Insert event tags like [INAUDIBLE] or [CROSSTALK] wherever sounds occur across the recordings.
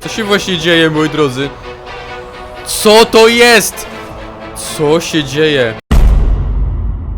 Co się właśnie dzieje, moi drodzy? Co to jest? Co się dzieje?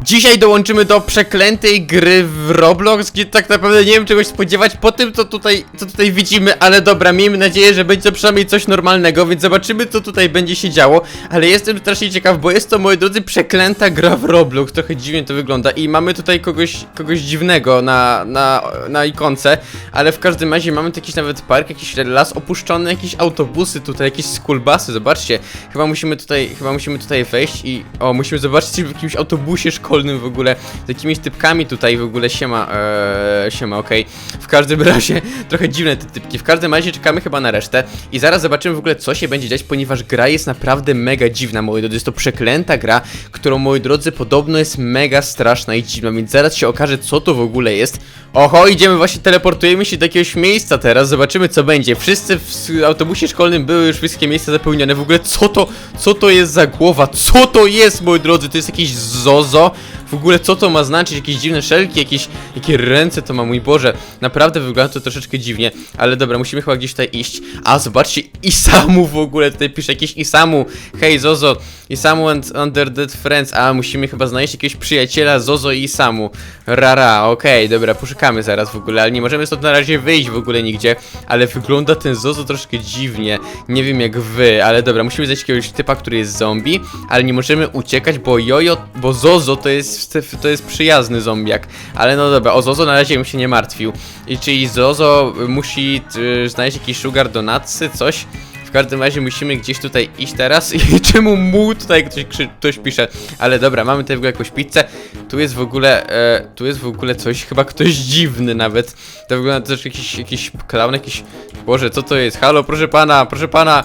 Dzisiaj dołączymy do przeklętej gry w Roblox, gdzie tak naprawdę nie wiem czegoś spodziewać po tym, co tutaj, co tutaj widzimy, ale dobra, miejmy nadzieję, że będzie przynajmniej coś normalnego, więc zobaczymy, co tutaj będzie się działo, ale jestem strasznie ciekaw, bo jest to, moi drodzy, przeklęta gra w Roblox, trochę dziwnie to wygląda i mamy tutaj kogoś, kogoś dziwnego na, na, na ikonce, ale w każdym razie mamy tu jakiś nawet park, jakiś las opuszczony, jakieś autobusy tutaj, jakieś schoolbusy, zobaczcie, chyba musimy tutaj, chyba musimy tutaj wejść i, o, musimy zobaczyć w jakimś autobusie szkolnym w ogóle, z jakimiś typkami tutaj w ogóle siema, eee, siema, okej, w każdym [LAUGHS] razie, trochę dziwne te typki, w każdym razie czekamy chyba na resztę i zaraz zobaczymy w ogóle co się będzie dziać, ponieważ gra jest naprawdę mega dziwna, moi drodzy, jest to przeklęta gra, którą, moi drodzy, podobno jest mega straszna i dziwna, więc zaraz się okaże co to w ogóle jest, oho, idziemy właśnie, teleportujemy się do jakiegoś miejsca teraz, zobaczymy co będzie, wszyscy w autobusie szkolnym były już wszystkie miejsca zapełnione, w ogóle co to, co to jest za głowa, co to jest, moi drodzy, to jest jakieś zozo, w ogóle co to ma znaczyć? Jakieś dziwne szelki, jakieś jakie ręce to ma, mój Boże. Naprawdę wygląda to troszeczkę dziwnie, ale dobra, musimy chyba gdzieś tutaj iść. A, zobaczcie, Isamu w ogóle tutaj pisze jakieś Isamu. Hej, Zozo, Isamu and Under Dead Friends. A, musimy chyba znaleźć jakiegoś przyjaciela Zozo i Isamu. Rara, okej, dobra, poszukamy zaraz w ogóle, ale nie możemy stąd na razie wyjść w ogóle nigdzie. Ale wygląda ten Zozo troszkę dziwnie. Nie wiem jak wy, ale dobra, musimy znaleźć jakiegoś typa, który jest zombie, ale nie możemy uciekać, bo Jojo, bo Zozo to jest, to jest przyjazny zombiak. Ale no dobra, o Zozo na razie bym się nie martwił. I czyli Zozo musi y, znaleźć jakiś sugar donatsy, coś. W każdym razie musimy gdzieś tutaj iść teraz [LAUGHS] i czemu mu tutaj ktoś, ktoś pisze. Ale dobra, mamy tutaj w ogóle jakąś pizzę. Tu jest w ogóle, e, tu jest w ogóle coś, chyba ktoś dziwny nawet. To wygląda też jakiś, jakiś clown, jakiś... Boże, co to jest? Halo, proszę pana, proszę pana.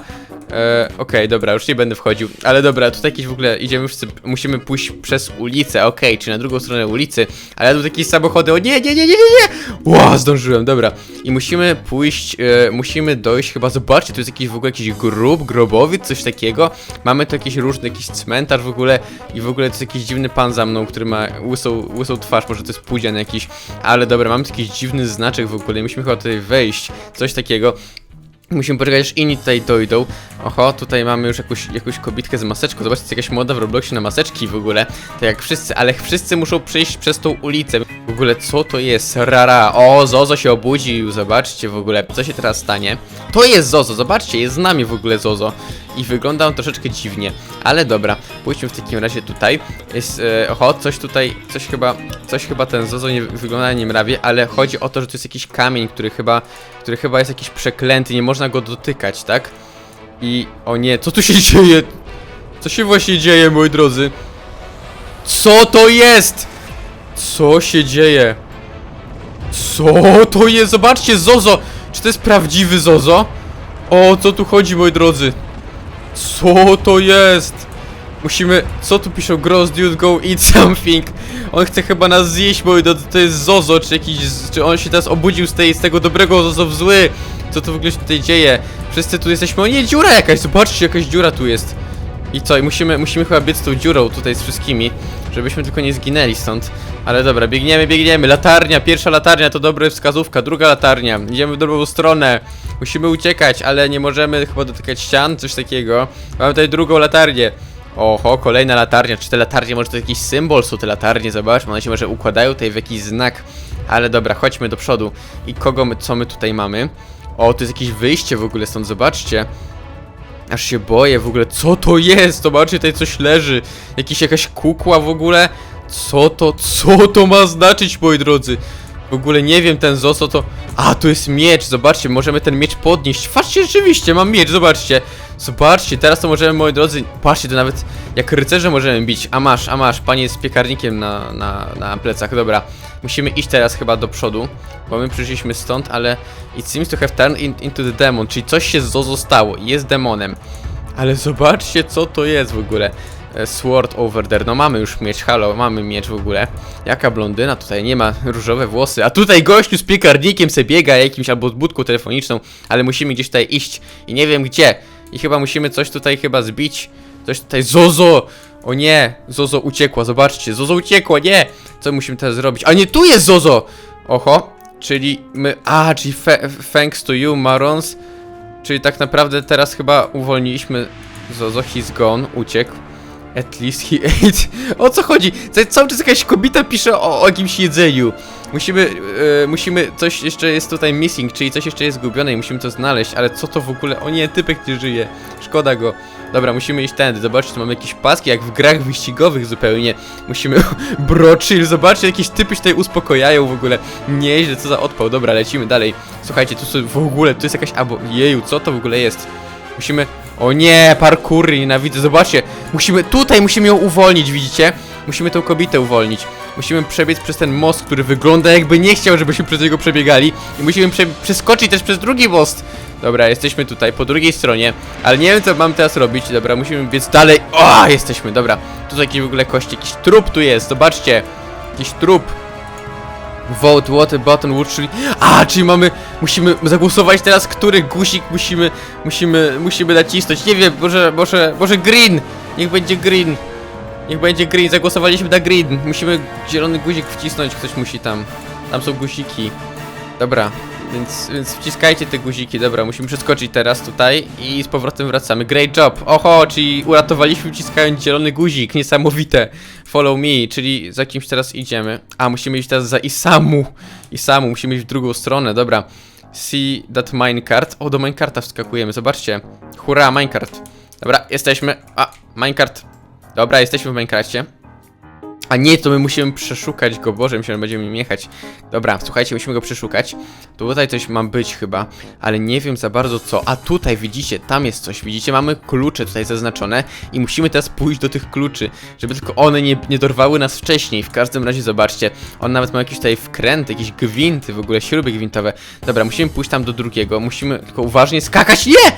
E, Okej, dobra, już nie będę wchodził. Ale dobra, tutaj jakieś w ogóle idziemy wszyscy, musimy pójść przez ulicę, okej, czyli na drugą stronę ulicy. Ale tu jakieś samochody, o nie, nie, nie, nie, nie, nie! Ła, zdążyłem, dobra. I musimy pójść, e, musimy dojść, chyba zobaczcie, tu jest jakiś w ogóle jakiś grób, grobowiec, coś takiego. Mamy tu jakiś różny, jakiś cmentarz w ogóle i w ogóle to jest jakiś dziwny pan za mną, który ma łysą, łysą twarz, może to jest pudzian jakiś. Ale dobra, mamy tu jakiś dziwny znaczek w ogóle musimy chyba tutaj wejść, coś takiego. Musimy poczekać, aż inni tutaj dojdą. Oho, tutaj mamy już jakąś, jakąś kobitkę z maseczką. Zobaczcie, jakaś moda w Robloxie na maseczki w ogóle. Tak jak wszyscy, ale wszyscy muszą przejść przez tą ulicę. W ogóle, co to jest? Rara. O, Zozo się obudził. Zobaczcie w ogóle, co się teraz stanie. To jest Zozo, zobaczcie, jest z nami w ogóle Zozo. I wygląda on troszeczkę dziwnie. Ale dobra, pójdźmy w takim razie tutaj. Jest, e, oho, coś tutaj, coś chyba, coś chyba ten Zozo nie wygląda nie mrawie, ale chodzi o to, że to jest jakiś kamień, który chyba, który chyba jest jakiś przeklęty, nie można go dotykać, tak? I, o nie, co tu się [LAUGHS] dzieje? Co się właśnie dzieje, moi drodzy? Co to jest? Co się dzieje? Co to jest? Zobaczcie, Zozo! Czy to jest prawdziwy Zozo? O co tu chodzi, moi drodzy? Co to jest? Musimy. Co tu piszą? Gross dude go eat something. On chce chyba nas zjeść, moi drodzy. To jest Zozo, czy jakiś. Czy on się teraz obudził z, tej, z tego dobrego Zozo w zły? Co tu w ogóle się tutaj dzieje? Wszyscy tu jesteśmy. O nie, dziura jakaś! Zobaczcie, jakaś dziura tu jest. I co? I musimy, musimy chyba biec tą dziurą tutaj z wszystkimi, żebyśmy tylko nie zginęli stąd. Ale dobra, biegniemy, biegniemy. Latarnia, pierwsza latarnia to dobra wskazówka, druga latarnia. Idziemy w dobrą stronę. Musimy uciekać, ale nie możemy chyba dotykać ścian, coś takiego. Mamy tutaj drugą latarnię. Oho, kolejna latarnia. Czy te latarnie, może to jakiś symbol są te latarnie? Zobaczmy, one się może układają tutaj w jakiś znak. Ale dobra, chodźmy do przodu. I kogo my, co my tutaj mamy? O, to jest jakieś wyjście w ogóle stąd, zobaczcie. Aż się boję w ogóle, co to jest? Zobaczcie, tutaj coś leży. Jakiś, jakaś kukła w ogóle. Co to, co to ma znaczyć, moi drodzy? W ogóle nie wiem, ten Zoso to... A, tu jest miecz, zobaczcie, możemy ten miecz podnieść. Patrzcie, rzeczywiście, mam miecz, zobaczcie. Zobaczcie, teraz to możemy, moi drodzy, patrzcie, to nawet jak rycerze możemy bić. A masz, a masz, panie z piekarnikiem na, na, na plecach, dobra. Musimy iść teraz chyba do przodu, bo my przyszliśmy stąd, ale it seems to have turned in, into the demon, czyli coś się z Zozo stało jest demonem. Ale zobaczcie, co to jest w ogóle. E, Sword over there. No mamy już miecz, halo, mamy miecz w ogóle. Jaka blondyna tutaj nie ma różowe włosy. A tutaj gościu z piekarnikiem se biega jakimś albo z budką telefoniczną, ale musimy gdzieś tutaj iść i nie wiem gdzie. I chyba musimy coś tutaj chyba zbić. Coś tutaj. Zozo! O nie! Zozo uciekła, zobaczcie. Zozo uciekła, nie! Co musimy teraz zrobić? A nie, tu jest Zozo! Oho, czyli my. A, czyli thanks to you, Marons. Czyli tak naprawdę teraz chyba uwolniliśmy Zozo, he's gone, uciekł. At least he [LAUGHS] ate. O co chodzi? Ca- Cały czas jakaś kobieta pisze o, o jakimś jedzeniu. Musimy, e, musimy, coś jeszcze jest tutaj missing, czyli coś jeszcze jest zgubione i musimy to znaleźć, ale co to w ogóle? O nie, typek nie żyje. Szkoda go. Dobra, musimy iść tędy. Zobaczcie, tu mamy jakieś paski, jak w grach wyścigowych zupełnie. Musimy... [LAUGHS] Bro, chill, zobaczcie, jakieś typy się tutaj uspokojają w ogóle. Nieźle, co za odpał. Dobra, lecimy dalej. Słuchajcie, tu w ogóle, tu jest jakaś... Abo... Jeju, co to w ogóle jest? Musimy... O nie, parkury, nienawidzę, zobaczcie. Musimy, tutaj musimy ją uwolnić, widzicie? Musimy tą kobietę uwolnić. Musimy przebiec przez ten most, który wygląda jakby nie chciał, żebyśmy przez niego przebiegali. I musimy prze przeskoczyć też przez drugi most. Dobra, jesteśmy tutaj, po drugiej stronie. Ale nie wiem, co mam teraz robić. Dobra, musimy biec dalej. O, jesteśmy, dobra. Tu są jakieś w ogóle kości, jakiś trup tu jest, zobaczcie. Jakiś trup. Vote, water, button, wood, czyli... A, czyli mamy... Musimy zagłosować teraz, który guzik musimy... Musimy... Musimy nacisnąć. Nie wiem, może... Może... Może green! Niech będzie green. Niech będzie green. Zagłosowaliśmy na green. Musimy zielony guzik wcisnąć. Ktoś musi tam. Tam są guziki. Dobra. Więc, więc wciskajcie te guziki, dobra, musimy przeskoczyć teraz tutaj i z powrotem wracamy. Great job! Oho, czyli uratowaliśmy wciskając zielony guzik, niesamowite. Follow me, czyli za kimś teraz idziemy. A, musimy iść teraz za Isamu. Isamu, musimy iść w drugą stronę, dobra. See that minecart. O, do minecarta wskakujemy, zobaczcie. Hurra, minecart. Dobra, jesteśmy. A, minecart. Dobra, jesteśmy w Minecrafcie. A nie, to my musimy przeszukać go, Boże, myślałem, że będziemy nim jechać. Dobra, słuchajcie, musimy go przeszukać. Tutaj coś ma być chyba, ale nie wiem za bardzo co. A tutaj, widzicie, tam jest coś, widzicie, mamy klucze tutaj zaznaczone i musimy teraz pójść do tych kluczy, żeby tylko one nie, nie dorwały nas wcześniej. W każdym razie, zobaczcie, on nawet ma jakieś tutaj wkręty, jakieś gwinty, w ogóle śruby gwintowe. Dobra, musimy pójść tam do drugiego, musimy tylko uważnie skakać. Nie!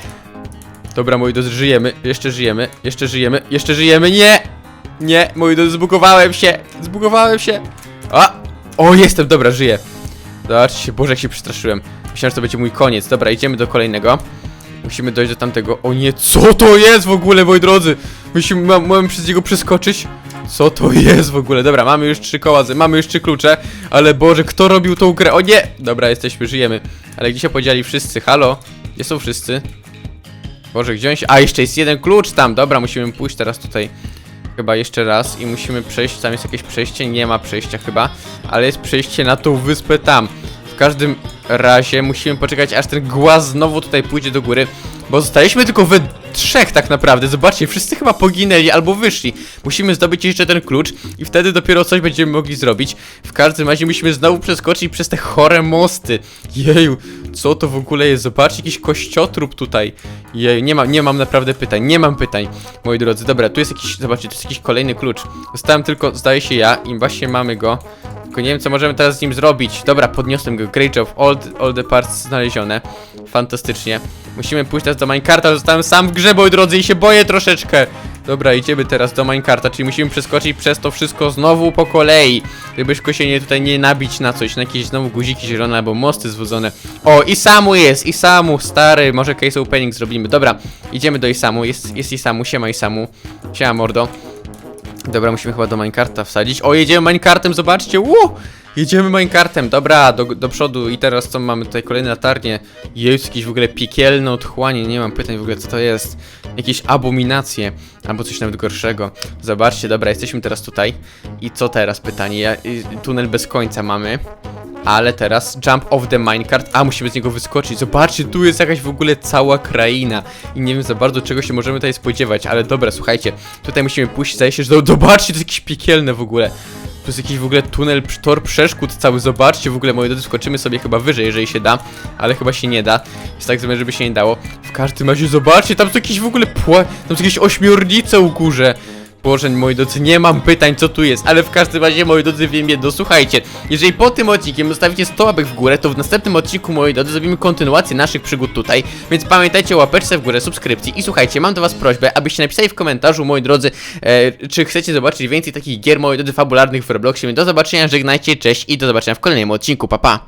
Dobra, moi drodzy, żyjemy, jeszcze żyjemy, jeszcze żyjemy, jeszcze żyjemy, nie! Nie, moi drodzy, zbugowałem się, zbugowałem się. A! O, jestem, dobra, żyję. Zobaczcie, Boże, jak się przestraszyłem. Myślałem, że to będzie mój koniec. Dobra, idziemy do kolejnego. Musimy dojść do tamtego. O nie, co to jest w ogóle, moi drodzy? Musimy, ma, mamy przez niego przeskoczyć? Co to jest w ogóle? Dobra, mamy już trzy koła, mamy już trzy klucze, ale Boże, kto robił tą grę? O nie! Dobra, jesteśmy, żyjemy. Ale gdzie się podzieli wszyscy? Halo? Gdzie są wszyscy? Boże, gdzie on się... A, jeszcze jest jeden klucz tam. Dobra, musimy pójść teraz tutaj chyba jeszcze raz i musimy przejść, tam jest jakieś przejście, nie ma przejścia chyba, ale jest przejście na tą wyspę tam. W każdym razie musimy poczekać, aż ten głaz znowu tutaj pójdzie do góry, bo zostaliśmy tylko we trzech tak naprawdę, zobaczcie, wszyscy chyba poginęli albo wyszli. Musimy zdobyć jeszcze ten klucz i wtedy dopiero coś będziemy mogli zrobić. W każdym razie musimy znowu przeskoczyć przez te chore mosty. Jeju, co to w ogóle jest? Zobaczcie, jakiś kościotrup tutaj. Jeju, nie mam, nie mam naprawdę pytań, nie mam pytań, moi drodzy. Dobra, tu jest jakiś, zobaczcie, tu jest jakiś kolejny klucz. Zostałem tylko, zdaje się ja i właśnie mamy go. Tylko nie wiem, co możemy teraz z nim zrobić. Dobra, podniosłem go. Great job. All, all the parts znalezione. Fantastycznie. Musimy pójść teraz do Minecarta. Zostałem sam w grze, moi drodzy, i się boję troszeczkę. Dobra, idziemy teraz do Minecarta, czyli musimy przeskoczyć przez to wszystko znowu po kolei. Gdybyśmy się nie tutaj nie nabić na coś, na jakieś znowu guziki zielone albo mosty zwodzone. O, Isamu jest, Isamu, stary, może case opening zrobimy. Dobra, idziemy do Isamu, jest, jest Isamu, siema Isamu. Siema mordo. Dobra, musimy chyba do minecarta wsadzić. O, jedziemy minecartem, zobaczcie! Uu! Jedziemy minecartem, dobra, do, do przodu i teraz co mamy tutaj kolejne latarnie. Jest jakieś w ogóle piekielne otchłanie, nie mam pytań w ogóle co to jest. Jakieś abominacje, albo coś nawet gorszego. Zobaczcie, dobra, jesteśmy teraz tutaj. I co teraz pytanie? Ja, y, tunel bez końca mamy. Ale teraz jump off the minecart. A, musimy z niego wyskoczyć. Zobaczcie, tu jest jakaś w ogóle cała kraina. I nie wiem za bardzo czego się możemy tutaj spodziewać, ale dobra, słuchajcie. Tutaj musimy pójść, zdaje się, że... Zobaczcie, to jest jakieś piekielne w ogóle. Tu jest jakiś w ogóle tunel, tor przeszkód cały, zobaczcie, w ogóle moi drodzy, skoczymy sobie chyba wyżej, jeżeli się da, ale chyba się nie da, jest tak zrobione, żeby się nie dało. W każdym razie, zobaczcie, tam są jakieś w ogóle pła... tam są jakieś ośmiornice u górze. Boże, moi drodzy, nie mam pytań, co tu jest, ale w każdym razie, moi drodzy, wiem jedno, słuchajcie, jeżeli po tym odcinkiem zostawicie 100 łapek w górę, to w następnym odcinku, moi drodzy, zrobimy kontynuację naszych przygód tutaj, więc pamiętajcie o łapeczce w górę, subskrypcji i słuchajcie, mam do was prośbę, abyście napisali w komentarzu, moi drodzy, e, czy chcecie zobaczyć więcej takich gier, moi drodzy, fabularnych w Robloxie, więc do zobaczenia, żegnajcie, cześć i do zobaczenia w kolejnym odcinku, pa pa!